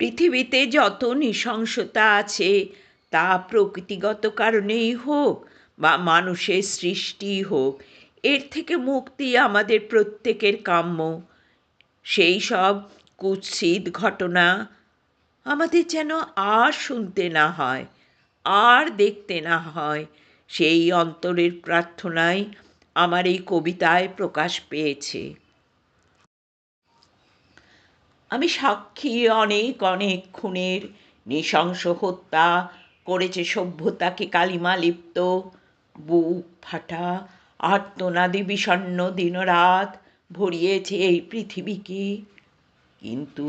পৃথিবীতে যত নৃশংসতা আছে, তা প্রকৃতিগত কারণেই হোক বা মানুষের সৃষ্টি হোক, এর থেকে মুক্তি আমাদের প্রত্যেকের কাম্য। সেই সব কুৎসিত ঘটনা আমাদের যেন আর শুনতে না হয়, আর দেখতে না হয়, সেই অন্তরের প্রার্থনাই আমার এই কবিতায় প্রকাশ পেয়েছে। আমি সাক্ষী অনেক অনেক খুনের, নৃশংস হত্যা করেছে, সভ্যতাকে কালিমা লিপ্ত, বুক ফাটা, আর্তনাদে বিষণ্ন দিনরাত ভরিয়েছে এই পৃথিবীকে। কিন্তু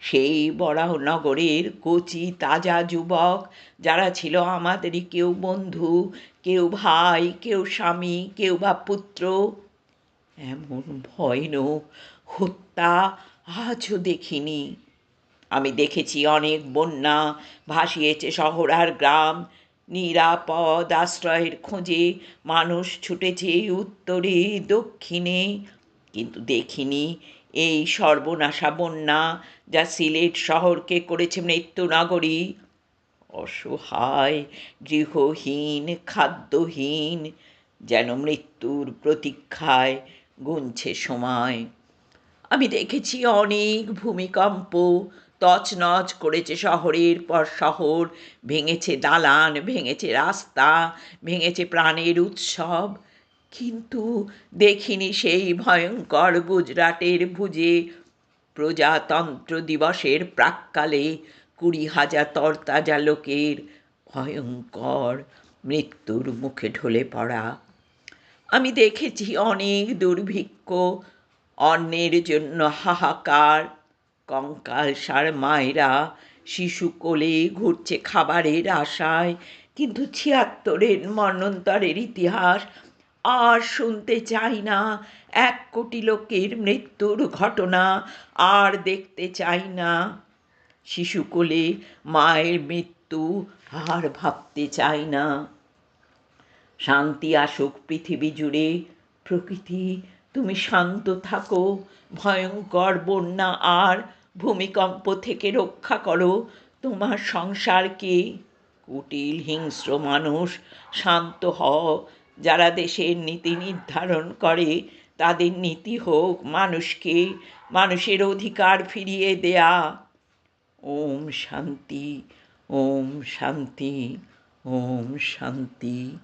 সেই বরাহনগরের কচি তাজা যুবক, যারা ছিল আমাদেরই কেউ বন্ধু, কেউ ভাই, কেউ স্বামী, কেউ বা পুত্র এমন ভয়ানক হত্যা আজও দেখিনি। আমি দেখেছি অনেক বন্যা ভাসিয়েছে শহর আর গ্রাম। নিরাপদ আশ্রয়ের খোঁজে মানুষ ছুটেছে উত্তরে, দক্ষিণে। কিন্তু দেখিনি এই সর্বনাশা বন্যা যা সিলেট শহরকে করেছে মৃত্যুনগরী অসহায়, গৃহহীন, খাদ্যহীন, যেন মৃত্যুর প্রতীক্ষায় গুনছে সময়। আমি দেখেছি অনেক ভূমিকম্প, তছনছ করেছে শহরের পর শহর, ভেঙেছে দালান, ভেঙেছে রাস্তা, ভেঙেছে প্রাণের উৎসব। কিন্তু দেখিনি সেই ভয়ঙ্কর গুজরাটের ভুজে প্রজাতন্ত্র দিবসের প্রাককালে কুড়ি হাজার তরতাজা লোকের ভয়ঙ্কর মৃত্যুর মুখে ঢলে পড়া। আমি দেখেছি অনেক দুর্ভিক্ষ অন্যের জন্য হাহাকার, কঙ্কাল সার মায়েরা শিশু কোলে ঘুরছে খাবারের আশায়, কিন্তু ছিয়াত্তরের মন্বন্তরের ইতিহাস আর শুনতে চাই না। এক কোটি লোকের মৃত্যুর ঘটনা আর দেখতে চাই না। শিশু কোলে মায়ের মৃত্যু আর ভাবতে চাই না। শান্তি আসুক পৃথিবী জুড়ে। প্রকৃতি, তুমি শান্ত থাকো, ভয়ঙ্কর বন্যা আর ভূমিকম্প থেকে রক্ষা করো। তোমার সংসারকে কুটিল, হিংস্র মানুষ, শান্ত হও। যারা দেশের নীতি নির্ধারণ করে, তাদের নীতি হোক মানুষকে। মানুষের অধিকার ফিরিয়ে দেয়া। ওম শান্তি ওম শান্তি ওম শান্তি।